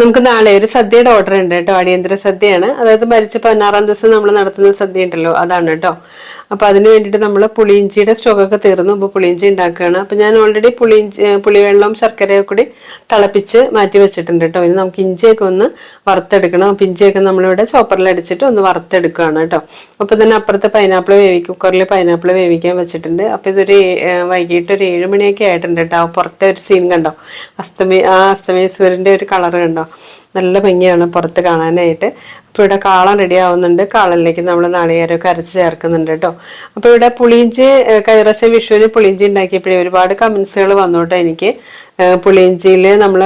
നമുക്ക് നാളെ ഒരു സദ്യയുടെ ഓർഡർ ഉണ്ട് കേട്ടോ. അടിയന്തര സദ്യയാണ്. അതായത് മരിച്ച പതിനാറാം ദിവസം നമ്മൾ നടത്തുന്ന സദ്യ ഉണ്ടല്ലോ അതാണ് കേട്ടോ. അപ്പോൾ അതിന് വേണ്ടിയിട്ട് നമ്മൾ പുളിയിഞ്ചിയുടെ സ്റ്റോക്കൊക്കെ തീർന്നു. അപ്പോൾ പുളിയിഞ്ചി ഉണ്ടാക്കുകയാണ്. അപ്പോൾ ഞാൻ ഓൾറെഡി പുളിയിഞ്ചി പുളിവെള്ളവും ശർക്കരയൊക്കെ കൂടി തിളപ്പിച്ച് മാറ്റി വെച്ചിട്ടുണ്ട് കേട്ടോ. ഇനി നമുക്ക് ഇഞ്ചിയൊക്കെ ഒന്ന് വറുത്തെടുക്കണം. അപ്പോൾ ഇഞ്ചിയൊക്കെ നമ്മളിവിടെ ചോപ്പറിൽ അടിച്ചിട്ട് ഒന്ന് വറുത്തെടുക്കുകയാണ് കേട്ടോ. അപ്പോൾ തന്നെ അപ്പുറത്ത് പൈനാപ്പിൾ വേവിക്കും. കുക്കറിൽ പൈനാപ്പിൾ വേവിക്കാൻ വെച്ചിട്ടുണ്ട്. അപ്പോൾ ഇതൊരു വൈകിട്ട് ഒരു ഏഴ് മണിയൊക്കെ ആയിട്ടുണ്ട് കേട്ടോ. പുറത്തെ ഒരു സീൻ കണ്ടോ? അസ്തമി ആ അസ്തമയ സൂര്യന്റെ ഒരു കളർ കണ്ടോ? നല്ല ഭംഗിയാണ് പുറത്ത് കാണാനായിട്ട്. അപ്പോൾ ഇവിടെ കാളൻ റെഡി ആവുന്നുണ്ട്. കാളനിലേക്ക് നമ്മൾ നാളികേരമൊക്കെ അരച്ച് ചേർക്കുന്നുണ്ട് കേട്ടോ. അപ്പോൾ ഇവിടെ പുളിയിഞ്ചി കൈറശ വിഷുവിന് പുളിയിഞ്ചി ഉണ്ടാക്കിയപ്പോഴേ ഒരുപാട് കമൻസുകൾ വന്നു കേട്ടോ എനിക്ക്. പുളിയിഞ്ചിയിൽ നമ്മൾ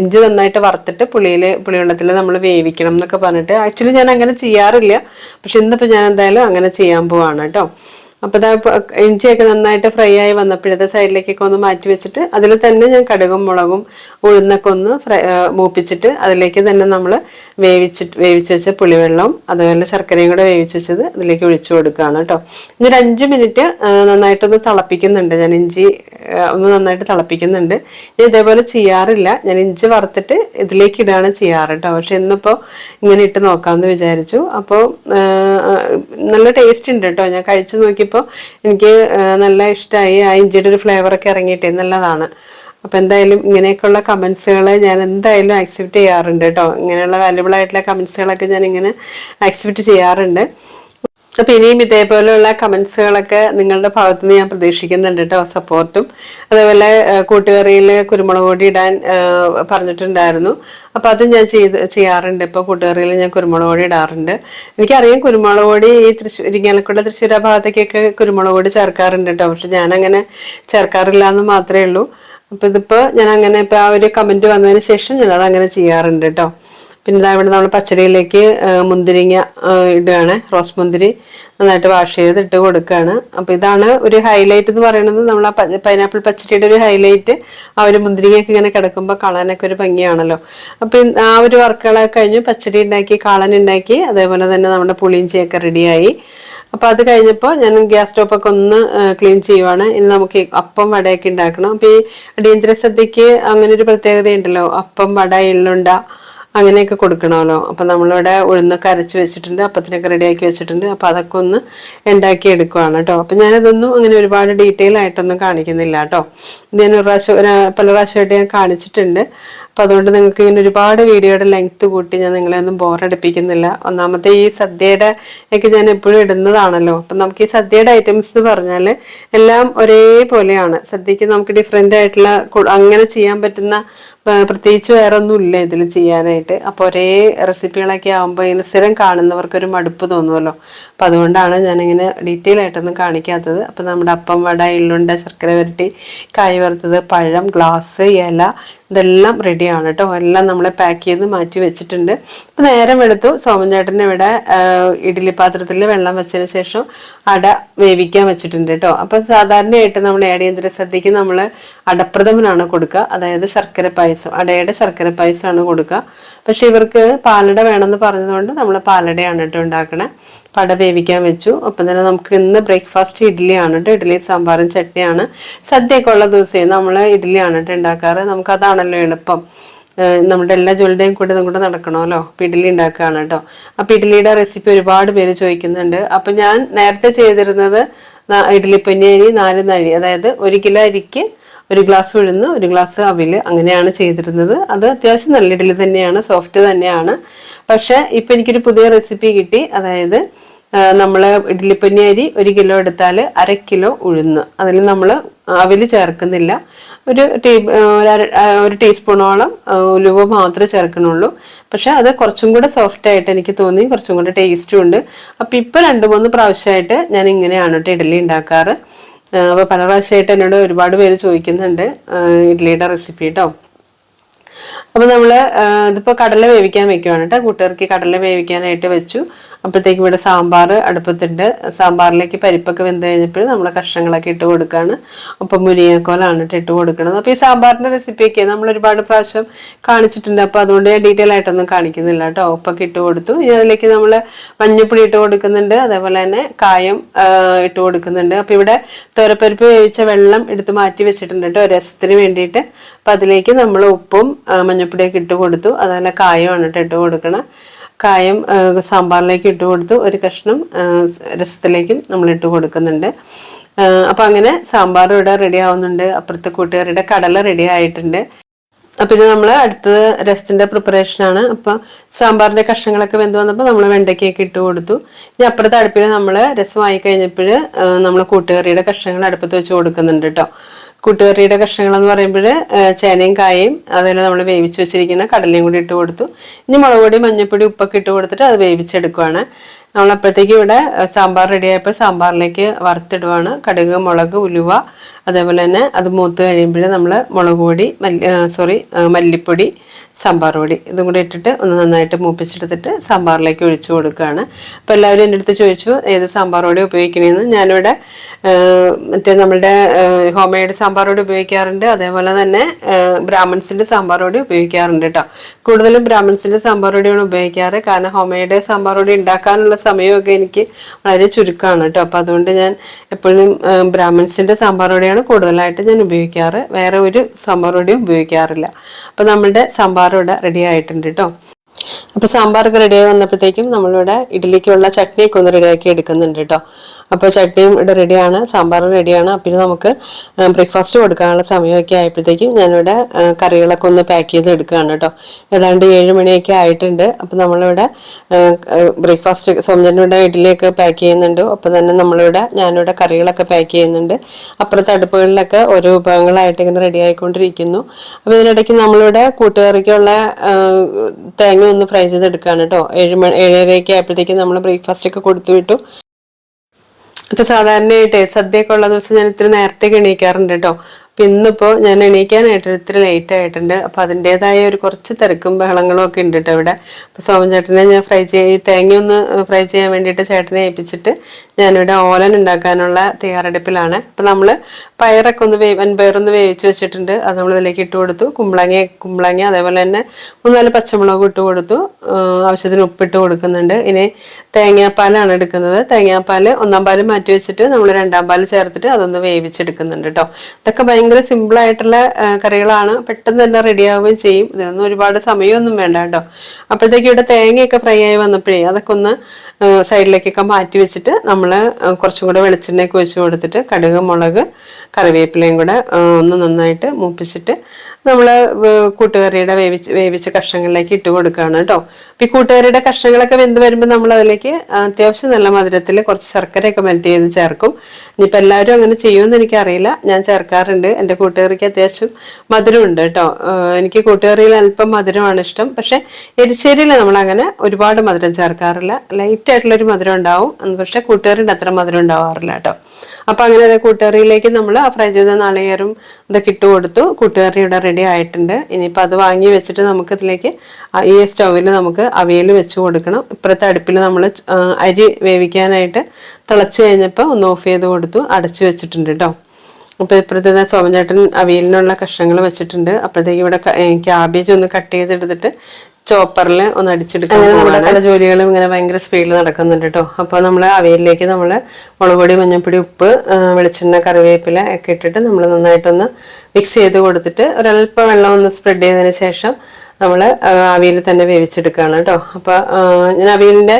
ഇഞ്ചി നന്നായിട്ട് വറുത്തിട്ട് പുളിയിൽ പുളിവെള്ളത്തിൽ നമ്മൾ വേവിക്കണം എന്നൊക്കെ പറഞ്ഞിട്ട്. ആക്ച്വലി ഞാൻ അങ്ങനെ ചെയ്യാറില്ല. പക്ഷെ ഇന്നിപ്പോൾ ഞാൻ എന്തായാലും അങ്ങനെ ചെയ്യാൻ പോവാണ് കേട്ടോ. അപ്പോൾ ഇതാ ഇഞ്ചിയൊക്കെ നന്നായിട്ട് ഫ്രൈ ആയി വന്നപ്പോഴത്തെ സൈഡിലേക്കൊക്കെ ഒന്ന് മാറ്റി വെച്ചിട്ട് അതിൽ തന്നെ ഞാൻ കടുകും മുളകും ഉഴുന്നൊക്കെ ഒന്ന് ഫ്രൈ മൂപ്പിച്ചിട്ട് അതിലേക്ക് തന്നെ നമ്മൾ വേവിച്ചിട്ട് വേവിച്ച് വെച്ച പുളിവെള്ളവും അതുപോലെ ശർക്കരയും കൂടെ വേവിച്ച് വെച്ചത് അതിലേക്ക് ഒഴിച്ചു കൊടുക്കുകയാണ് കേട്ടോ. ഇനി ഒരു അഞ്ച് മിനിറ്റ് നന്നായിട്ടൊന്ന് തിളപ്പിക്കുന്നുണ്ട്. ഞാൻ ഇഞ്ചി ഒന്ന് നന്നായിട്ട് തിളപ്പിക്കുന്നുണ്ട്. ഞാൻ ഇതേപോലെ ചെയ്യാറില്ല. ഞാൻ ഇഞ്ചി വറുത്തിട്ട് ഇതിലേക്ക് ഇടുകയാണ് ചെയ്യാറ് കേട്ടോ. പക്ഷെ ഇന്നിപ്പോൾ ഇങ്ങനെ ഇട്ട് നോക്കാമെന്ന് വിചാരിച്ചു. അപ്പോൾ നല്ല ടേസ്റ്റ് ഉണ്ട് കേട്ടോ. ഞാൻ കഴിച്ചു നോക്കിയപ്പോൾ എനിക്ക് നല്ല ഇഷ്ടമായി ആ ഇഞ്ചിയുടെ ഒരു ഫ്ലേവറൊക്കെ ഇറങ്ങിയിട്ടേ നല്ലതാണ്. അപ്പോൾ എന്തായാലും ഇങ്ങനെയൊക്കെയുള്ള കമൻസുകൾ ഞാൻ എന്തായാലും ആക്സെപ്റ്റ് ചെയ്യാറുണ്ട് കേട്ടോ. ഇങ്ങനെയുള്ള വാല്യുബിൾ ആയിട്ടുള്ള കമൻസുകളൊക്കെ ഞാൻ ഇങ്ങനെ ആക്സെപ്റ്റ് ചെയ്യാറുണ്ട്. അപ്പോൾ ഇനിയും ഇതേപോലെയുള്ള കമൻസുകളൊക്കെ നിങ്ങളുടെ ഭാഗത്ത് നിന്ന് ഞാൻ പ്രതീക്ഷിക്കുന്നുണ്ട് കേട്ടോ സപ്പോർട്ടും അതേപോലെ കൂട്ടുകറിയിൽ കുരുമുളക് പൊടി ഇടാൻ പറഞ്ഞിട്ടുണ്ടായിരുന്നു. അപ്പോൾ അത് ഞാൻ ചെയ്ത് ചെയ്യാറുണ്ട്. ഇപ്പോൾ കൂട്ടുകറിയിൽ ഞാൻ കുരുമുളക് പൊടി ഇടാറുണ്ട്. എനിക്കറിയാം കുരുമുളക് പൊടി ഈ തൃശ്ശൂർ ഇരിങ്ങാലക്കുട തൃശ്ശൂർ ഭാഗത്തേക്കൊക്കെ കുരുമുളക് പൊടി ചേർക്കാറുണ്ട് കേട്ടോ പക്ഷെ ഞാനങ്ങനെ ചേർക്കാറില്ല എന്ന് മാത്രമേ ഉള്ളൂ. അപ്പോൾ ഇതിപ്പോൾ ഞാൻ അങ്ങനെ ഇപ്പോൾ ആ ഒരു കമന്റ് വന്നതിന് ശേഷം ഞാനത് അങ്ങനെ ചെയ്യാറുണ്ട് കേട്ടോ പിന്നെ ഇതാ ഇവിടെ നമ്മൾ പച്ചടിയിലേക്ക് മുന്തിരിങ്ങ ഇടുകയാണ്. റോസ് മുന്തിരി നന്നായിട്ട് വാഷ് ചെയ്ത് ഇട്ട് കൊടുക്കുകയാണ്. അപ്പോൾ ഇതാണ് ഒരു ഹൈലൈറ്റ് എന്ന് പറയുന്നത്. നമ്മൾ ആ പൈനാപ്പിൾ പച്ചടിയുടെ ഒരു ഹൈലൈറ്റ് ആ ഒരു മുന്തിരിങ്ങയൊക്കെ ഇങ്ങനെ കിടക്കുമ്പോൾ കാണാനൊക്കെ ഒരു ഭംഗിയാണല്ലോ. അപ്പോൾ ആ ഒരു വർക്കുകളൊക്കെ കഴിഞ്ഞ് പച്ചടി ഉണ്ടാക്കി കാളൻ ഉണ്ടാക്കി അതേപോലെ തന്നെ നമ്മുടെ പുളിയിഞ്ചിയൊക്കെ റെഡിയായി അപ്പോൾ അത് കഴിഞ്ഞപ്പോൾ ഞാൻ ഗ്യാസ് സ്റ്റോപ്പൊക്കെ ഒന്ന് ക്ലീൻ ചെയ്യുവാണ്. ഇനി നമുക്ക് അപ്പം വടയൊക്കെ ഉണ്ടാക്കണം. അപ്പോൾ ഈ അടിയന്തര സദ്യക്ക് അങ്ങനെ ഒരു പ്രത്യേകതയുണ്ടല്ലോ. അപ്പം വട എള്ളുണ്ട അങ്ങനെയൊക്കെ കൊടുക്കണമല്ലോ. അപ്പം നമ്മളിവിടെ ഉഴുന്നൊക്കെ അരച്ച് വെച്ചിട്ടുണ്ട് അപ്പത്തിനൊക്കെ റെഡിയാക്കി വെച്ചിട്ടുണ്ട്. അപ്പം അതൊക്കെ ഒന്ന് ഉണ്ടാക്കി എടുക്കുവാണ് കേട്ടോ. അപ്പം ഞാനതൊന്നും അങ്ങനെ ഒരുപാട് ഡീറ്റെയിൽ ആയിട്ടൊന്നും കാണിക്കുന്നില്ല കേട്ടോ. ഞാൻ ഒരു പ്രാവശ്യം പല പ്രാവശ്യമായിട്ട് ഞാൻ കാണിച്ചിട്ടുണ്ട്. അപ്പം അതുകൊണ്ട് നിങ്ങൾക്ക് ഇങ്ങനെ ഒരുപാട് വീഡിയോയുടെ ലെങ്ത് കൂട്ടി ഞാൻ നിങ്ങളെ ഒന്നും ബോറടിപ്പിക്കുന്നില്ല ഒന്നാമത്തെ ഈ സദ്യയുടെ ഒക്കെ ഞാൻ എപ്പോഴും ഇടുന്നതാണല്ലോ. അപ്പം നമുക്ക് ഈ സദ്യയുടെ ഐറ്റംസ് എന്ന് പറഞ്ഞാൽ എല്ലാം ഒരേപോലെയാണ്. സദ്യക്ക് നമുക്ക് ഡിഫറെന്റ് ആയിട്ടുള്ള അങ്ങനെ ചെയ്യാൻ പറ്റുന്ന പ്രത്യേകിച്ച് വേറെ ഒന്നും ഇല്ല ഇതിൽ ചെയ്യാനായിട്ട്. അപ്പോൾ ഒരേ റെസിപ്പികളൊക്കെ ആകുമ്പോൾ ഇങ്ങനെ സ്ഥിരം കാണുന്നവർക്കൊരു മടുപ്പ് തോന്നുമല്ലോ. അപ്പം അതുകൊണ്ടാണ് ഞാനിങ്ങനെ ഡീറ്റെയിൽ ആയിട്ടൊന്നും കാണിക്കാത്തത്. അപ്പം നമ്മുടെ അപ്പം വട എള്ളുണ്ട ശർക്കര വരട്ടി കായ് വറുത്തത് പഴം ഗ്ലാസ് ഇല ഇതെല്ലാം റെഡിയാണ് കേട്ടോ. എല്ലാം നമ്മൾ പാക്ക് ചെയ്ത് മാറ്റി വെച്ചിട്ടുണ്ട്. അപ്പം നേരം എടുത്തു സോമൻ ഇവിടെ ഇഡ്ഡലി പാത്രത്തിൽ വെള്ളം വെച്ചതിന് ശേഷം അട വേവിക്കാൻ വെച്ചിട്ടുണ്ട് കേട്ടോ. അപ്പം സാധാരണയായിട്ട് നമ്മൾ അടിയന്തര സദ്യക്ക് നമ്മൾ അടപ്രഥമനാണ് കൊടുക്കുക. അതായത് ശർക്കര പായസം അടയുടെ ശർക്കര പായസമാണ് കൊടുക്കുക. പക്ഷെ ഇവർക്ക് പാലട വേണമെന്ന് പറഞ്ഞതുകൊണ്ട് നമ്മൾ പാലടയാണ് കേട്ടോ ഉണ്ടാക്കണേ. പട വേവിക്കാൻ വെച്ചു. അപ്പം തന്നെ നമുക്ക് ഇന്ന് ബ്രേക്ക്ഫാസ്റ്റ് ഇഡ്ഡലിയാണ് കേട്ടോ. ഇഡ്ഡലി സാമ്പാറും ചട്നിയാണ്. സദ്യയൊക്കെ ഉള്ള ദിവസം നമ്മൾ ഇഡ്ഡലിയാണ് കേട്ടോ ഉണ്ടാക്കാറ്. നമുക്കതാണല്ലോ എളുപ്പം. നമ്മുടെ എല്ലാ ജോലിയുടെയും കൂടെ നമ്മുടെ നടക്കണമല്ലോ? അപ്പം ഇഡ്ഡലി ഉണ്ടാക്കുകയാണ് കേട്ടോ. അപ്പം ഇഡ്ഡലിയുടെ റെസിപ്പി ഒരുപാട് പേര് ചോദിക്കുന്നുണ്ട്. അപ്പം ഞാൻ നേരത്തെ ചെയ്തിരുന്നത് ന- അരി നാല് നഴി അതായത് ഒരു കിലോ അരിക്ക് ഒരു ഗ്ലാസ് ഉഴുന്ന് ഒരു ഗ്ലാസ് അവിൽ അങ്ങനെയാണ് ചെയ്തിരുന്നത്. അത് അത്യാവശ്യം നല്ല ഇഡ്ഡലി തന്നെയാണ് സോഫ്റ്റ് തന്നെയാണ്. പക്ഷേ ഇപ്പം എനിക്കൊരു പുതിയ റെസിപ്പി കിട്ടി. അതായത് നമ്മൾ ഇഡ്ഡലിപ്പനി അരി ഒരു കിലോ എടുത്താൽ അര കിലോ ഉഴുന്ന്. അതിൽ നമ്മൾ അവിൽ ചേർക്കുന്നില്ല. ഒരു ടീ ഒരു ടീസ്പൂണോളം ഉലുവ മാത്രമേ ചേർക്കണുള്ളൂ പക്ഷെ അത് കുറച്ചും കൂടെ സോഫ്റ്റ് ആയിട്ട് എനിക്ക് തോന്നി കുറച്ചും കൂടെ ടേസ്റ്റും ഉണ്ട്. അപ്പം ഇപ്പോൾ രണ്ട് മൂന്ന് പ്രാവശ്യമായിട്ട് ഞാൻ ഇങ്ങനെയാണ് കേട്ടോ ഇഡ്ഡലി ഉണ്ടാക്കാറ്. അപ്പോൾ പല പ്രാവശ്യമായിട്ട് എന്നോട് ഒരുപാട് പേര് ചോദിക്കുന്നുണ്ട് ഇഡ്ഡലിയുടെ റെസിപ്പി കേട്ടോ അപ്പോൾ നമ്മൾ ഇതിപ്പോൾ കടല വേവിക്കാൻ വെക്കുവാണ് കേട്ടോ കൂട്ടുകാർക്ക് കടല വേവിക്കാനായിട്ട് വെച്ചു. അപ്പോഴത്തേക്ക് ഇവിടെ സാമ്പാർ അടുപ്പത്തിട്ട് സാമ്പാറിലേക്ക് പരിപ്പൊക്കെ വെന്ത് കഴിഞ്ഞപ്പോൾ നമ്മൾ കഷ്ണങ്ങളൊക്കെ ഇട്ട് കൊടുക്കുകയാണ് ഒപ്പം മുരിങ്ങക്കോലാണ് ഇട്ട് ഇട്ട് കൊടുക്കുന്നത് അപ്പോൾ ഈ സാമ്പാറിന്റെ റെസിപ്പിയൊക്കെ നമ്മൾ ഒരുപാട് പ്രാവശ്യം കാണിച്ചിട്ടുണ്ട്. അപ്പോൾ അതുകൊണ്ട് ഡീറ്റെയിൽ ആയിട്ടൊന്നും കാണിക്കുന്നില്ല കേട്ടോ ഉപ്പൊക്കെ ഇട്ട് കൊടുത്തു. ഇനി അതിലേക്ക് നമ്മൾ മഞ്ഞപ്പൊടി ഇട്ട് കൊടുക്കുന്നുണ്ട്. അതേപോലെ തന്നെ കായം ഇട്ട് കൊടുക്കുന്നുണ്ട്. അപ്പോൾ ഇവിടെ തോരപ്പരിപ്പ് വേവിച്ച വെള്ളം എടുത്ത് മാറ്റി വെച്ചിട്ടുണ്ട് കേട്ടോ രസത്തിന് വേണ്ടിയിട്ട്. അപ്പോൾ അതിലേക്ക് നമ്മൾ ഉപ്പും മഞ്ഞപ്പൊടിയൊക്കെ ഇട്ട് കൊടുത്തു. അതുപോലെ കായമാണ് കേട്ടോ ഇട്ട് കൊടുക്കണം. കായം സാമ്പാറിലേക്ക് ഇട്ട് കൊടുത്തു ഒരു കഷ്ണം രസത്തിലേക്കും നമ്മൾ ഇട്ട് കൊടുക്കുന്നുണ്ട്. അപ്പം അങ്ങനെ സാമ്പാർ ഇവിടെ റെഡി ആവുന്നുണ്ട്. അപ്പുറത്തെ കൂട്ടുകാരുടെ കടല റെഡി ആയിട്ടുണ്ട്. പിന്നെ നമ്മൾ അടുത്തത് രസത്തിന്റെ പ്രിപ്പറേഷനാണ് അപ്പം സാമ്പാറിന്റെ കഷ്ണങ്ങളൊക്കെ വെന്ത് വന്നപ്പോൾ നമ്മൾ വെണ്ടയ്ക്കൊക്കെ ഇട്ട് കൊടുത്തു. ഇനി അപ്പുറത്തെ അടുപ്പിൽ നമ്മൾ രസമായി കഴിഞ്ഞപ്പോൾ നമ്മൾ കൂട്ടുകറിയുടെ കഷ്ണങ്ങൾ അടുപ്പത്ത് വെച്ച് കൊടുക്കുന്നുണ്ട് കേട്ടോ കൂട്ടുകറിയുടെ കഷ്ണങ്ങൾ എന്ന് പറയുമ്പോൾ ചേനയും കായയും അതുപോലെ നമ്മൾ വേവിച്ച് വെച്ചിരിക്കുന്ന കടലയും കൂടി ഇട്ട് കൊടുത്തു. ഇനി മുളക് പൊടി മഞ്ഞൾപ്പൊടി ഉപ്പൊക്കെ ഇട്ട് കൊടുത്തിട്ട് അത് വേവിച്ചെടുക്കുവാണ്. നമ്മൾ അപ്പോഴത്തേക്ക് ഇവിടെ സാമ്പാർ റെഡിയായപ്പോൾ സാമ്പാറിലേക്ക് വറുത്തിടുവാണ്. കടുക് മുളക് ഉലുവ അതേപോലെ തന്നെ അത് മൂത്ത് കഴിയുമ്പോൾ നമ്മൾ മുളക് പൊടി മല്ലി സോറി മല്ലിപ്പൊടി സാമ്പാർ പൊടി ഇതും കൂടി ഇട്ടിട്ട് ഒന്ന് നന്നായിട്ട് മൂപ്പിച്ചെടുത്തിട്ട് സാമ്പാറിലേക്ക് ഒഴിച്ചു കൊടുക്കുകയാണ് അപ്പോൾ എല്ലാവരും എന്റെ അടുത്ത് ചോദിച്ചു ഏത് സാമ്പാർ പൊടി ഉപയോഗിക്കണമെന്ന് ഞാനിവിടെ മറ്റേ നമ്മളുടെ ഹോം മെയ്ഡ് സാമ്പാർ പൊടി ഉപയോഗിക്കാറുണ്ട്. അതേപോലെ തന്നെ ബ്രാഹ്മിൻസിന്റെ സാമ്പാർ പൊടി ഉപയോഗിക്കാറുണ്ട് കേട്ടോ. കൂടുതലും ബ്രാഹ്മിൺസിന്റെ സാമ്പാർ പൊടിയാണ് ഉപയോഗിക്കാറ്. കാരണം ഹോം മെയ്ഡ് സാമ്പാർ പൊടി ഉണ്ടാക്കാനുള്ള സമയമൊക്കെ എനിക്ക് വളരെ ചുരുക്കമാണ് കേട്ടോ. അപ്പോൾ അതുകൊണ്ട് ഞാൻ എപ്പോഴും ബ്രാഹ്മിൻസിന്റെ സാമ്പാർ പൊടിയാണ് കൂടുതലായിട്ട് ഞാൻ ഉപയോഗിക്കാറ്. വേറെ ഒരു സാമ്പാർ വടയും ഉപയോഗിക്കാറില്ല. അപ്പോൾ നമ്മുടെ സാമ്പാർ ഇവിടെ റെഡി ആയിട്ടുണ്ട് കേട്ടോ. അപ്പോൾ സാമ്പാറൊക്കെ റെഡിയായി വന്നപ്പോഴത്തേക്കും നമ്മളിവിടെ ഇഡ്ഡലിക്കുള്ള ചട്നിയൊക്കെ ഒന്ന് റെഡിയാക്കി എടുക്കുന്നുണ്ട് കേട്ടോ. അപ്പോൾ ചട്നിയും ഇവിടെ റെഡിയാണ് സാമ്പാർ റെഡിയാണ് അപ്പോൾ നമുക്ക് ബ്രേക്ക്ഫാസ്റ്റ് കൊടുക്കാനുള്ള സമയമൊക്കെ ആയപ്പോഴത്തേക്കും ഞാനിവിടെ കറികളൊക്കെ ഒന്ന് പാക്ക് ചെയ്ത് എടുക്കുകയാണ് കേട്ടോ. ഏതാണ്ട് ഏഴ് മണിയൊക്കെ ആയിട്ടുണ്ട്. അപ്പോൾ നമ്മളിവിടെ ബ്രേക്ക്ഫാസ്റ്റ് സോമജന്റെ ഇഡ്ഡലിയൊക്കെ പാക്ക് ചെയ്യുന്നുണ്ട്. അപ്പോൾ തന്നെ നമ്മളിവിടെ ഞാനിവിടെ കറികളൊക്കെ പാക്ക് ചെയ്യുന്നുണ്ട്. അപ്പുറത്തെ അടുപ്പുകളിലൊക്കെ ഓരോ വിഭവങ്ങളായിട്ട് ഇങ്ങനെ റെഡി ആയിക്കൊണ്ടിരിക്കുന്നു. അപ്പോൾ ഇതിനിടയ്ക്ക് നമ്മളിവിടെ കൂട്ടുകറിക്കുള്ള തേങ്ങ ഒന്ന് ഫ്രൈ ചെയ്തെടുക്കുകയാണ് കേട്ടോ ഏഴ് മണി ഏഴരയൊക്കെ ആയപ്പോഴത്തേക്കും നമ്മൾ ബ്രേക്ക്ഫാസ്റ്റ് ഒക്കെ കൊടുത്തു വിട്ടു. ഇപ്പൊ സാധാരണയായിട്ട് സദ്യയൊക്കെ ഉള്ള ദിവസം ഞാൻ ഇത്തിരി നേരത്തെ എണീക്കാറുണ്ട് കേട്ടോ അപ്പൊ ഇന്നിപ്പോൾ ഞാൻ എണീക്കാനായിട്ട് ഒത്തിരി ലേറ്റ് ആയിട്ടുണ്ട്. അപ്പോൾ അതിന്റെതായ ഒരു കുറച്ച് തിരക്കും ബഹളങ്ങളും ഒക്കെ ഉണ്ട് കേട്ടോ ഇവിടെ. അപ്പോൾ സോമൻ ചേട്ടനെ ഞാൻ ഫ്രൈ ചെയ്യ തേങ്ങ ഒന്ന് ഫ്രൈ ചെയ്യാൻ വേണ്ടിയിട്ട് ചേട്ടനെ ഏൽപ്പിച്ചിട്ട് ഞാനിവിടെ ഓലൻ ഉണ്ടാക്കാനുള്ള തയ്യാറെടുപ്പിലാണ്. അപ്പോൾ നമ്മൾ പയറൊക്കെ ഒന്ന് വേവ് വൻപയറൊന്ന് വേവിച്ച് വെച്ചിട്ടുണ്ട്. അത് നമ്മൾ ഇതിലേക്ക് ഇട്ട് കൊടുത്തു. കുമ്പളങ്ങ കുമ്പളങ്ങ അതേപോലെ തന്നെ മൂന്നാൽ പച്ചമുളകും ഇട്ട് കൊടുത്തു. ആവശ്യത്തിന് ഉപ്പിട്ട് കൊടുക്കുന്നുണ്ട്. ഇനി തേങ്ങാപ്പാലാണ് എടുക്കുന്നത്. തേങ്ങാപ്പാൽ ഒന്നാം പാൽ മാറ്റി വെച്ചിട്ട് നമ്മൾ രണ്ടാം പാൽ ചേർത്തിട്ട് അതൊന്ന് വേവിച്ചെടുക്കുന്നുണ്ട് കേട്ടോ ഇതൊക്കെ ഭയങ്കര സിമ്പിൾ ആയിട്ടുള്ള കറികളാണ് പെട്ടെന്ന് തന്നെ റെഡി ആവുകയും ചെയ്യും. ഇതിനൊന്നും ഒരുപാട് സമയമൊന്നും വേണ്ട കേട്ടോ. അപ്പോഴത്തേക്കും ഇവിടെ തേങ്ങയൊക്കെ ഫ്രൈ ആയി വന്നപ്പോഴേ അതൊക്കെ ഒന്ന് സൈഡിലേക്കൊക്കെ മാറ്റി വെച്ചിട്ട് നമ്മൾ കുറച്ചും കൂടെ വെളിച്ചെണ്ണയൊക്കെ ഒഴിച്ച് കൊടുത്തിട്ട് കടുക് മുളക് കറിവേപ്പിലയും കൂടെ ഒന്ന് നന്നായിട്ട് മൂപ്പിച്ചിട്ട് നമ്മൾ കൂട്ടുകറിയുടെ വേവിച്ച് വേവിച്ച കഷ്ണങ്ങളിലേക്ക് ഇട്ട് കൊടുക്കുകയാണ് കേട്ടോ. അപ്പം ഈ കൂട്ടുകറിയുടെ കഷ്ണങ്ങളൊക്കെ വെന്ത് വരുമ്പോൾ നമ്മൾ അതിലേക്ക് അത്യാവശ്യം നല്ല മധുരത്തിൽ കുറച്ച് ശർക്കരയൊക്കെ മെൽറ്റ് ചെയ്ത് ചേർക്കും. ഇനിയിപ്പോൾ എല്ലാവരും അങ്ങനെ ചെയ്യുമെന്ന് എനിക്കറിയില്ല. ഞാൻ ചേർക്കാറുണ്ട്. എന്റെ കൂട്ടുകറിക്ക് അത്യാവശ്യം മധുരമുണ്ട് കേട്ടോ. എനിക്ക് കൂട്ടുകറിയിൽ അല്പം മധുരമാണ് ഇഷ്ടം. പക്ഷേ എരിശ്ശേരിയിൽ നമ്മളങ്ങനെ ഒരുപാട് മധുരം ചേർക്കാറില്ല. ലൈറ്റ് ആയിട്ടുള്ളൊരു മധുരം ഉണ്ടാവും. പക്ഷേ കൂട്ടുകറിന്റെ അത്ര മധുരം ഉണ്ടാവാറില്ല കേട്ടോ. അപ്പൊ അങ്ങനെ കൂട്ടുകറിയിലേക്ക് നമ്മൾ ആ ഫ്രൈ ചെയ്ത നാളികേരം ഇതൊക്കെ ഇട്ട് കൊടുത്തു. കൂട്ടുകറി ഇവിടെ റെഡി ആയിട്ടുണ്ട്. ഇനിയിപ്പോൾ അത് വാങ്ങി വെച്ചിട്ട് നമുക്ക് ഇതിലേക്ക് ഈ സ്റ്റൗവിൽ നമുക്ക് അവിയൽ വെച്ച് കൊടുക്കണം. ഇപ്പുറത്തെ അടുപ്പിൽ നമ്മൾ അരി വേവിക്കാനായിട്ട് തിളച്ച് കഴിഞ്ഞപ്പോൾ ഒന്ന് ഓഫ് ചെയ്ത് കൊടുത്തു അടച്ചു വെച്ചിട്ടുണ്ട് കേട്ടോ അപ്പോൾ ഇപ്പുറത്തെ സോമചേട്ടൻ അവിയലിനുള്ള കഷ്ണങ്ങൾ വെച്ചിട്ടുണ്ട്. അപ്പോഴത്തേക്ക് ഇവിടെ ക്യാബേജ് ഒന്ന് കട്ട് ചെയ്തെടുത്തിട്ട് ചോപ്പറിൽ ഒന്ന് അടിച്ചെടുക്കാൻ നമ്മുടെ പല ജോലികളും ഇങ്ങനെ ഭയങ്കര സ്പീഡിൽ നടക്കുന്നുണ്ട് കേട്ടോ അപ്പോൾ നമ്മൾ അവയിലേക്ക് നമ്മൾ മുളകുപൊടി മഞ്ഞൾപ്പൊടി ഉപ്പ് വെളിച്ചെണ്ണ കറിവേപ്പില ഒക്കെ ഇട്ടിട്ട് നമ്മൾ നന്നായിട്ടൊന്ന് മിക്സ് ചെയ്ത് കൊടുത്തിട്ട് ഒരല്പം വെള്ളം ഒന്ന് സ്പ്രെഡ് ചെയ്തതിന് ശേഷം നമ്മൾ അവിയൽ തന്നെ വേവിച്ചെടുക്കുകയാണ് കേട്ടോ അപ്പോൾ ഞാൻ അവിയലിന്റെ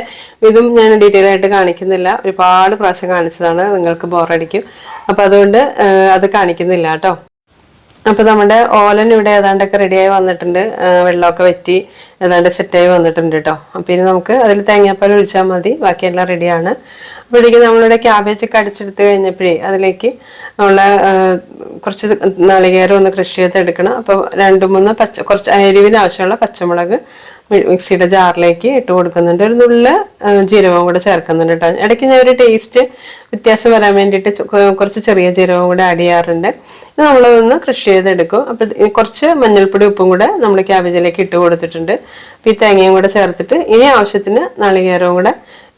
ഇതും ഞാൻ ഡീറ്റെയിൽ ആയിട്ട് കാണിക്കുന്നില്ല. ഒരുപാട് പ്രാവശ്യം കാണിച്ചതാണ്. നിങ്ങൾക്ക് ബോറടിക്കും അപ്പോൾ അതുകൊണ്ട് അത് കാണിക്കുന്നില്ല കേട്ടോ അപ്പോൾ നമ്മുടെ ഓലൻ ഇവിടെ ഏതാണ്ടൊക്കെ റെഡിയായി വന്നിട്ടുണ്ട്. വെള്ളമൊക്കെ വറ്റി ഏതാണ്ട് സെറ്റായി വന്നിട്ടുണ്ട് കേട്ടോ അപ്പോൾ ഇനി നമുക്ക് അതിൽ തേങ്ങാപ്പാൽ ഒഴിച്ചാൽ മതി. ബാക്കിയെല്ലാം റെഡിയാണ് അപ്പോഴേക്കും നമ്മളിവിടെ ക്യാബേജ് ഒക്കെ അടിച്ചെടുത്ത് കഴിഞ്ഞപ്പോഴേ അതിലേക്ക് നമ്മൾ കുറച്ച് നാളികേരം ഒന്ന് കൃഷി ചെയ്തെടുക്കണം അപ്പോൾ രണ്ട് മൂന്ന് പച്ച കുറച്ച് എരിവിന് ആവശ്യമുള്ള പച്ചമുളക് മിക്സിയുടെ ജാറിലേക്ക് ഇട്ട് കൊടുക്കുന്നുണ്ട്. ഒരു നുള്ള ജീരകവും കൂടെ ചേർക്കുന്നുണ്ട് കേട്ടോ ഇടയ്ക്ക് ഞാൻ ഒരു ടേസ്റ്റ് വ്യത്യാസം വരാൻ വേണ്ടിയിട്ട് കുറച്ച് ചെറിയ ജീരകവും കൂടെ ആഡ് ചെയ്യാറുണ്ട്. നമ്മളതൊന്ന് കൃഷി ചെയ്തെടുക്കും. അപ്പം കുറച്ച് മഞ്ഞൾപ്പൊടി ഉപ്പും കൂടെ നമ്മൾ ക്യാബേജിലേക്ക് ഇട്ട് കൊടുത്തിട്ടുണ്ട്. അപ്പോൾ ഈ തേങ്ങയും കൂടെ ചേർത്തിട്ട് ഇനി ആവശ്യത്തിന് നാളികേരവും കൂടെ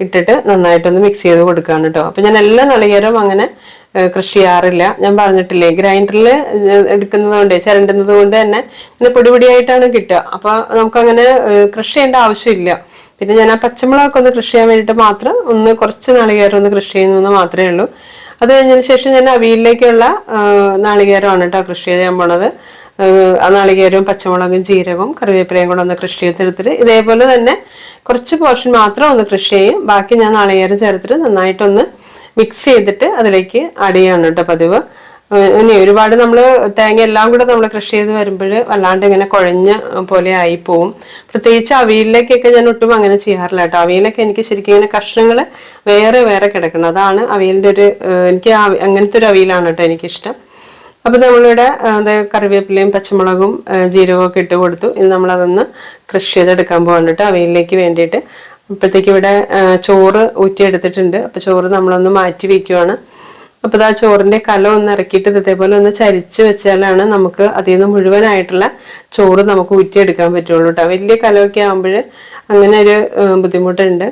ഇട്ടിട്ട് നന്നായിട്ടൊന്ന് മിക്സ് ചെയ്ത് കൊടുക്കുകയാണ് കേട്ടോ അപ്പം ഞാൻ എല്ലാ നാളികേരവും അങ്ങനെ കൃഷി ചെയ്യാറില്ല. ഞാൻ പറഞ്ഞിട്ടില്ലേ ഗ്രൈൻഡറിൽ എടുക്കുന്നത് കൊണ്ട് ചിരണ്ടുന്നത് കൊണ്ട് തന്നെ ഇങ്ങനെ പൊടി പൊടിയായിട്ടാണ് കിട്ടുക. അപ്പോൾ നമുക്കങ്ങനെ കൃഷി ചെയ്യേണ്ട ആവശ്യമില്ല. പിന്നെ ഞാൻ ആ പച്ചമുളകൊക്കെ ഒന്ന് കൃഷി ചെയ്യാൻ വേണ്ടിയിട്ട് മാത്രം ഒന്ന് കുറച്ച് നാളികേരം ഒന്ന് കൃഷി ചെയ്യുന്നു മാത്രമേ ഉള്ളൂ. അത് കഴിഞ്ഞതിന് ശേഷം ഞാൻ അവിയലിലേക്കുള്ള നാളികേരമാണ് കേട്ടോ കൃഷി ചെയ്യാൻ പോണത്. ആ നാളികേരവും പച്ചമുളകും ജീരകവും കറിവേപ്പിലയും കൂടെ ഒന്ന് കൃഷി ചെയ്ത് എടുത്തിട്ട് ഇതേപോലെ തന്നെ കുറച്ച് പോർഷൻ മാത്രം ഒന്ന് കൃഷി ചെയ്യും. ബാക്കി ഞാൻ നാളികേരം ചേർത്തിട്ട് നന്നായിട്ടൊന്ന് മിക്സ് ചെയ്തിട്ട് അതിലേക്ക് ആഡ് ചെയ്യാണ് കേട്ടോ പതിവ്. ഇനി ഒരുപാട് നമ്മൾ തേങ്ങ എല്ലാം കൂടെ നമ്മൾ കൃഷി ചെയ്ത് വരുമ്പോൾ വല്ലാണ്ട് ഇങ്ങനെ കുഴഞ്ഞ പോലെ ആയി പോവും. പ്രത്യേകിച്ച് അവിയലിലേക്കൊക്കെ ഞാൻ ഒട്ടും അങ്ങനെ ചെയ്യാറില്ല കേട്ടോ അവിയലൊക്കെ എനിക്ക് ശരിക്കും ഇങ്ങനെ കഷ്ണങ്ങൾ വേറെ വേറെ കിടക്കണം. അതാണ് അവിയലിന്റെ ഒരു എനിക്ക് അങ്ങനത്തെ ഒരു അവിയലാണ് കേട്ടോ എനിക്കിഷ്ടം. അപ്പം നമ്മളിവിടെ കറിവേപ്പിലയും പച്ചമുളകും ജീരകവും ഒക്കെ ഇട്ട് കൊടുത്തു. ഇനി നമ്മളതൊന്ന് കൃഷി ചെയ്തെടുക്കാൻ പോകാൻ കേട്ടോ അവയിലേക്ക് വേണ്ടിയിട്ട്. അപ്പോഴത്തേക്ക് ഇവിടെ ചോറ് ഊറ്റിയെടുത്തിട്ടുണ്ട്. അപ്പോൾ ചോറ് നമ്മളൊന്ന് മാറ്റി വയ്ക്കുവാണ് അപ്പോൾ ആ ചോറിന്റെ കല ഒന്ന് ഇറക്കിയിട്ട് ഇതേപോലെ ഒന്ന് ചരിച്ച് വെച്ചാലാണ് നമുക്ക് അതിൽ നിന്ന് മുഴുവനായിട്ടുള്ള ചോറ് നമുക്ക് ഊറ്റിയെടുക്കാൻ പറ്റുള്ളൂ കേട്ടോ. വലിയ കലമൊക്കെ ആകുമ്പോൾ അങ്ങനെ ഒരു ബുദ്ധിമുട്ടുണ്ട്.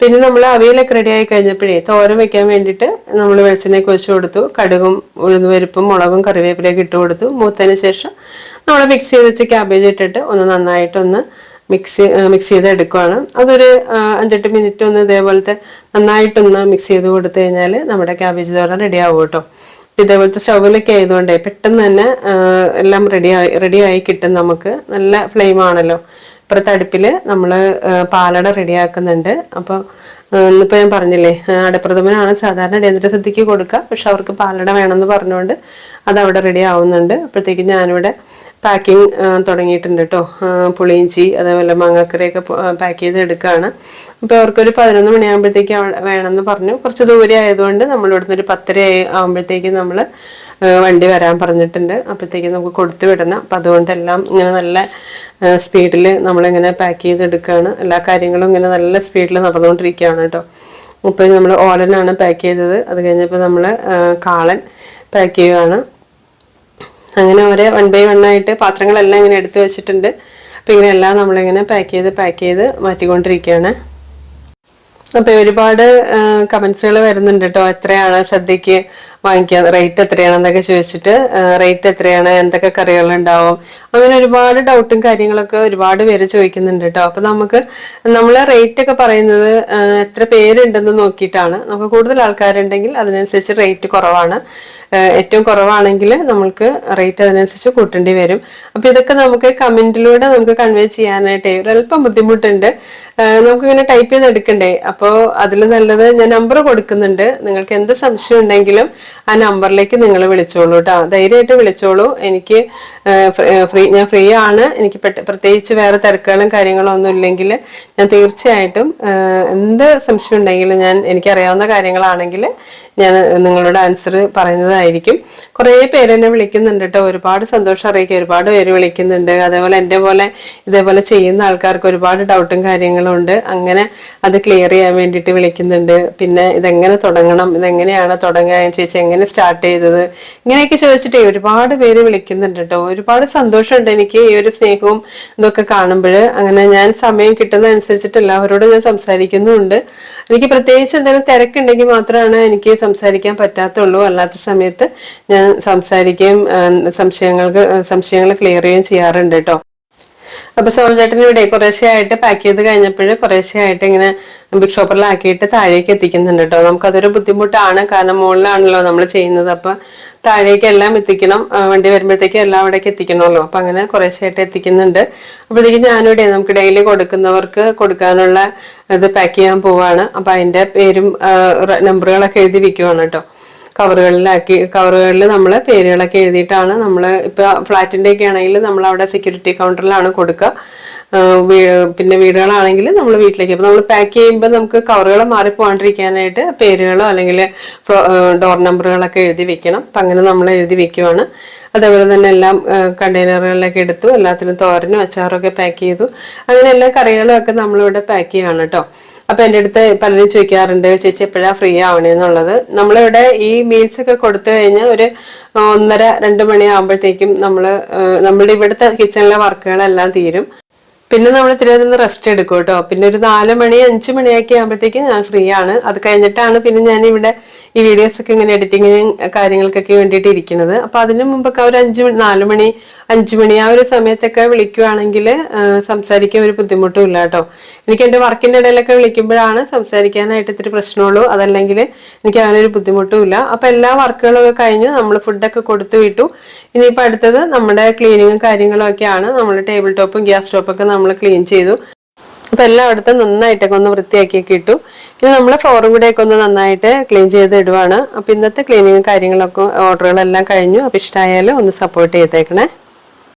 പിന്നെ നമ്മൾ അവിയലൊക്കെ റെഡി ആയി കഴിഞ്ഞപ്പോഴേ തോരൻ വെക്കാൻ വേണ്ടിയിട്ട് നമ്മൾ വെളിച്ചെണ്ണയൊക്കെ ഒഴിച്ചു കൊടുത്തു. കടുകും ഉഴുന്നുപരിപ്പും മുളകും കറിവേപ്പിലയൊക്കെ ഇട്ട് കൊടുത്തു. മൂത്തതിന് ശേഷം നമ്മൾ മിക്സ് ചെയ്ത് വെച്ച് ക്യാബേജ് ഇട്ടിട്ട് ഒന്ന് നന്നായിട്ടൊന്ന് മിക്സ് മിക്സ് ചെയ്ത് എടുക്കുവാണ് അതൊരു അഞ്ചെട്ട് മിനിറ്റ് ഒന്ന് ഇതേപോലത്തെ നന്നായിട്ടൊന്ന് മിക്സ് ചെയ്ത് കൊടുത്തു കഴിഞ്ഞാൽ നമ്മുടെ ക്യാബേജ് തോരൻ റെഡി ആവും കേട്ടോ. ഇതേപോലത്തെ സ്റ്റൗവിലൊക്കെ ആയതുകൊണ്ടേ പെട്ടെന്ന് തന്നെ എല്ലാം റെഡി റെഡിയായി കിട്ടും നമുക്ക്. നല്ല ഫ്ലെയിം ആണല്ലോ. ഇപ്പുറത്തെ അടുപ്പിൽ നമ്മൾ പാലട റെഡിയാക്കുന്നുണ്ട് അപ്പോൾ ഇന്നിപ്പോൾ ഞാൻ പറഞ്ഞില്ലേ അടപ്രഥമനാണ്. സാധാരണ അടിയന്തര സദ്യക്ക് കൊടുക്കുക. പക്ഷെ അവർക്ക് പാലട വേണമെന്ന് പറഞ്ഞുകൊണ്ട് അത് അവിടെ റെഡി ആവുന്നുണ്ട്. അപ്പോഴത്തേക്കും ഞാനിവിടെ പാക്കിംഗ് തുടങ്ങിയിട്ടുണ്ട് കേട്ടോ പുളിയിഞ്ചി അതേപോലെ മാങ്ങാക്കറിയൊക്കെ പാക്ക് ചെയ്ത് എടുക്കുകയാണ്. അപ്പോൾ അവർക്കൊരു പതിനൊന്ന് മണിയാകുമ്പോഴത്തേക്ക് വേണമെന്ന് പറഞ്ഞു. കുറച്ച് ദൂരെ ആയതുകൊണ്ട് നമ്മൾ ഇവിടുന്ന് ഒരു പത്തര ആകുമ്പോഴത്തേക്കും നമ്മൾ വണ്ടി വരാൻ പറഞ്ഞിട്ടുണ്ട്. അപ്പോഴത്തേക്കും നമുക്ക് കൊടുത്തു വിടണം. അപ്പം അതുകൊണ്ടെല്ലാം ഇങ്ങനെ നല്ല സ്പീഡിൽ നമ്മളിങ്ങനെ പാക്ക് ചെയ്തെടുക്കുകയാണ് എല്ലാ കാര്യങ്ങളും ഇങ്ങനെ നല്ല സ്പീഡിൽ നടന്നുകൊണ്ടിരിക്കുകയാണ്. കേട്ടോ. ഇപ്പോൾ നമ്മൾ ഓലനാണ് പാക്ക് ചെയ്തത്. അത് കഴിഞ്ഞപ്പോൾ നമ്മൾ കാളൻ പാക്ക് ചെയ്യുകയാണ് അങ്ങനെ ഓരോ വൺ ബൈ വൺ ആയിട്ട് പാത്രങ്ങളെല്ലാം ഇങ്ങനെ എടുത്തു വെച്ചിട്ടുണ്ട്. അപ്പോൾ ഇങ്ങനെ എല്ലാം നമ്മളിങ്ങനെ പാക്ക് ചെയ്ത് പാക്ക് ചെയ്ത് മാറ്റിക്കൊണ്ടിരിക്കുകയാണ്. അപ്പോൾ ഒരുപാട് കമന്റ്സുകൾ വരുന്നുണ്ട് കേട്ടോ എത്രയാണ് സദ്യക്ക് വാങ്ങിക്കുക റേറ്റ് എത്രയാണെന്നൊക്കെ ചോദിച്ചിട്ട് റേറ്റ് എത്രയാണ് എന്തൊക്കെ കറികൾ ഉണ്ടാവും അങ്ങനെ ഒരുപാട് ഡൗട്ടും കാര്യങ്ങളൊക്കെ ഒരുപാട് പേര് ചോദിക്കുന്നുണ്ട് കേട്ടോ അപ്പൊ നമുക്ക് നമ്മൾ റേറ്റ് ഒക്കെ പറയുന്നത് എത്ര പേരുണ്ടെന്ന് നോക്കിയിട്ടാണ്. നമുക്ക് കൂടുതൽ ആൾക്കാരുണ്ടെങ്കിൽ അതിനനുസരിച്ച് റേറ്റ് കുറവാണ്. ഏറ്റവും കുറവാണെങ്കിൽ നമ്മൾക്ക് റേറ്റ് അതിനനുസരിച്ച് കൂട്ടേണ്ടി വരും. അപ്പൊ ഇതൊക്കെ നമുക്ക് കമന്റിലൂടെ നമുക്ക് കൺവേ ചെയ്യാനായിട്ട് ഒരല്പം ബുദ്ധിമുട്ടുണ്ട്. നമുക്ക് ഇങ്ങനെ ടൈപ്പ് ചെയ്ത് എടുക്കണ്ടേ അപ്പോൾ അതിൽ നല്ലത് ഞാൻ നമ്പർ കൊടുക്കുന്നുണ്ട്. നിങ്ങൾക്ക് എന്ത് സംശയം ഉണ്ടെങ്കിലും ആ നമ്പറിലേക്ക് നിങ്ങൾ വിളിച്ചോളൂ കേട്ടോ ധൈര്യമായിട്ട് വിളിച്ചോളൂ. എനിക്ക് ഫ്രീ ഞാൻ ഫ്രീ ആണ്. എനിക്ക് പ്രത്യേകിച്ച് വേറെ തിരക്കുകളും കാര്യങ്ങളും ഒന്നും ഇല്ലെങ്കിൽ ഞാൻ തീർച്ചയായിട്ടും എന്ത് സംശയം ഉണ്ടെങ്കിലും ഞാൻ എനിക്കറിയാവുന്ന കാര്യങ്ങളാണെങ്കിൽ ഞാൻ നിങ്ങളോട് ആൻസർ പറയുന്നതായിരിക്കും. കുറേ പേരെന്നെ വിളിക്കുന്നുണ്ട് കേട്ടോ ഒരുപാട് സന്തോഷം അറിയിക്കുക ഒരുപാട് പേര് വിളിക്കുന്നുണ്ട്. അതേപോലെ എന്റെ പോലെ ഇതേപോലെ ചെയ്യുന്ന ആൾക്കാർക്ക് ഒരുപാട് ഡൗട്ടും കാര്യങ്ങളും ഉണ്ട്. അങ്ങനെ അത് ക്ലിയർ ചെയ്യാൻ വേണ്ടിയിട്ട് വിളിക്കുന്നുണ്ട്. പിന്നെ ഇതെങ്ങനെ തുടങ്ങണം? ഇതെങ്ങനെയാണ് തുടങ്ങുക? ചേച്ചി എങ്ങനെ സ്റ്റാർട്ട് ചെയ്തത്? ഇങ്ങനെയൊക്കെ ചോദിച്ചിട്ടേ ഒരുപാട് പേര് വിളിക്കുന്നുണ്ട് കേട്ടോ. ഒരുപാട് സന്തോഷമുണ്ട് എനിക്ക് ഈ ഒരു സ്നേഹവും ഇതൊക്കെ കാണുമ്പോൾ അങ്ങനെ ഞാൻ സമയം കിട്ടുന്ന അനുസരിച്ചിട്ട് എല്ലാവരോടും ഞാൻ സംസാരിക്കുന്നുമുണ്ട്. എനിക്ക് പ്രത്യേകിച്ച് എന്തെങ്കിലും തിരക്കുണ്ടെങ്കിൽ മാത്രമാണ് എനിക്ക് സംസാരിക്കാൻ പറ്റാത്തുള്ളൂ. അല്ലാത്ത സമയത്ത് ഞാൻ സംസാരിക്കുകയും സംശയങ്ങൾക്ക് സംശയങ്ങൾ ക്ലിയർ ചെയ്യുകയും ചെയ്യാറുണ്ട് കേട്ടോ. അപ്പൊ സോൾജേട്ടൻ ഇവിടെ കുറേശ്ശെയായിട്ട് പാക്ക് ചെയ്ത് കഴിഞ്ഞപ്പോൾ കുറേശ്ശെയായിട്ട് ഇങ്ങനെ ബിഗ് ഷോപ്പറിലാക്കിയിട്ട് താഴേക്ക് എത്തിക്കുന്നുണ്ട് കേട്ടോ നമുക്കതൊരു ബുദ്ധിമുട്ടാണ്. കാരണം മുകളിലാണല്ലോ നമ്മൾ ചെയ്യുന്നത്. അപ്പൊ താഴേക്ക് എല്ലാം എത്തിക്കണം. വണ്ടി വരുമ്പോഴത്തേക്കും എല്ലാം അവിടേക്ക് എത്തിക്കണമല്ലോ. അപ്പൊ അങ്ങനെ കുറേശ്ശെയായിട്ട് എത്തിക്കുന്നുണ്ട്. അപ്പോഴത്തേക്കും ഞാനിവിടെ നമുക്ക് ഡെയിലി കൊടുക്കുന്നവർക്ക് കൊടുക്കാനുള്ള ഇത് പാക്ക് ചെയ്യാൻ പോവാണ്. അപ്പൊ അതിന്റെ പേരും നമ്പറുകളൊക്കെ എഴുതി വെക്കുവാണ് കേട്ടോ കവറുകളിലാക്കി കവറുകളിൽ നമ്മൾ പേരുകളൊക്കെ എഴുതിയിട്ടാണ് നമ്മൾ ഇപ്പോൾ ഫ്ലാറ്റിന്റെ ഒക്കെ ആണെങ്കിൽ നമ്മൾ അവിടെ സെക്യൂരിറ്റി കൗണ്ടറിലാണ് കൊടുക്കുക പിന്നെ വീടുകളാണെങ്കിൽ നമ്മൾ വീട്ടിലേക്ക്. അപ്പോൾ നമ്മൾ പാക്ക് ചെയ്യുമ്പോൾ നമുക്ക് കവറുകൾ മാറിപ്പോകാണ്ടിരിക്കാനായിട്ട് പേരുകളോ അല്ലെങ്കിൽ ഡോർ നമ്പറുകളൊക്കെ എഴുതി വെക്കണം. അപ്പം അങ്ങനെ നമ്മൾ എഴുതി വെക്കുവാണ്. അതേപോലെ തന്നെ എല്ലാം കണ്ടെയ്നറുകളിലൊക്കെ എടുത്തു എല്ലാത്തിലും തോരനും അച്ചാറും ഒക്കെ പാക്ക് ചെയ്തു. അങ്ങനെ എല്ലാ കറികളും ഒക്കെ നമ്മളിവിടെ പാക്ക് ചെയ്യാണ് കേട്ടോ അപ്പൊ എന്റെ അടുത്ത് പലരും ചോദിക്കാറുണ്ട് ചേച്ചി എപ്പോഴാണ് ഫ്രീ ആവണേന്നുള്ളത് നമ്മളിവിടെ ഈ മീൽസ് ഒക്കെ കൊടുത്തു കഴിഞ്ഞാൽ ഒരു ഒന്നര രണ്ട് മണി ആകുമ്പോഴത്തേക്കും നമ്മൾ നമ്മുടെ ഇവിടുത്തെ കിച്ചണിലെ വർക്കുകളെല്ലാം തീരും. പിന്നെ നമ്മൾ ഇത്തിരി ഒന്ന് റെസ്റ്റ് എടുക്കും കേട്ടോ പിന്നെ ഒരു നാല് മണി അഞ്ച് മണിയൊക്കെ ആകുമ്പോഴത്തേക്കും ഞാൻ ഫ്രീ ആണ്. അത് കഴിഞ്ഞിട്ടാണ് പിന്നെ ഞാൻ ഇവിടെ ഈ വീഡിയോസ് ഒക്കെ ഇങ്ങനെ എഡിറ്റിങ്ങിനും കാര്യങ്ങൾക്കൊക്കെ വേണ്ടിയിട്ട് ഇരിക്കുന്നത്. അപ്പോൾ അതിന് മുമ്പൊക്കെ ഒരു അഞ്ച് മണി നാല് മണി അഞ്ച് മണി ആ ഒരു സമയത്തൊക്കെ വിളിക്കുവാണെങ്കിൽ സംസാരിക്കാൻ ഒരു ബുദ്ധിമുട്ടും ഇല്ല കേട്ടോ എനിക്ക് എന്റെ വർക്കിന്റെ ഇടയിലൊക്കെ വിളിക്കുമ്പോഴാണ് സംസാരിക്കാനായിട്ട് ഇത്തിരി പ്രശ്നമുള്ളൂ. അതല്ലെങ്കിൽ എനിക്ക് അങ്ങനെ ഒരു ബുദ്ധിമുട്ടും ഇല്ല. അപ്പൊ എല്ലാ വർക്കുകളൊക്കെ കഴിഞ്ഞു നമ്മൾ ഫുഡൊക്കെ കൊടുത്തു വിട്ടു. ഇനിയിപ്പോൾ അടുത്തത് നമ്മുടെ ക്ലീനിങ്ങും കാര്യങ്ങളും ഒക്കെയാണ്. നമ്മൾ ടേബിൾ ടോപ്പും ഗ്യാസ് ടോപ്പൊക്കെ നമ്മൾ ക്ലീൻ ചെയ്തു. അപ്പൊ എല്ലായിടത്തും നന്നായിട്ടൊക്കെ ഒന്ന് വൃത്തിയാക്കിയൊക്കെ ഇട്ടു. ഇനി നമ്മൾ ഫ്ലോറും കൂടെയൊക്കെ ഒന്ന് നന്നായിട്ട് ക്ലീൻ ചെയ്ത് ഇടുവാണ്. അപ്പൊ ഇന്നത്തെ ക്ലീനിങ് കാര്യങ്ങളൊക്കെ ഓർഡറുകളെല്ലാം കഴിഞ്ഞു. അപ്പൊ ഇഷ്ടമായാലും ഒന്ന് സപ്പോർട്ട് ചെയ്തേക്കണേ.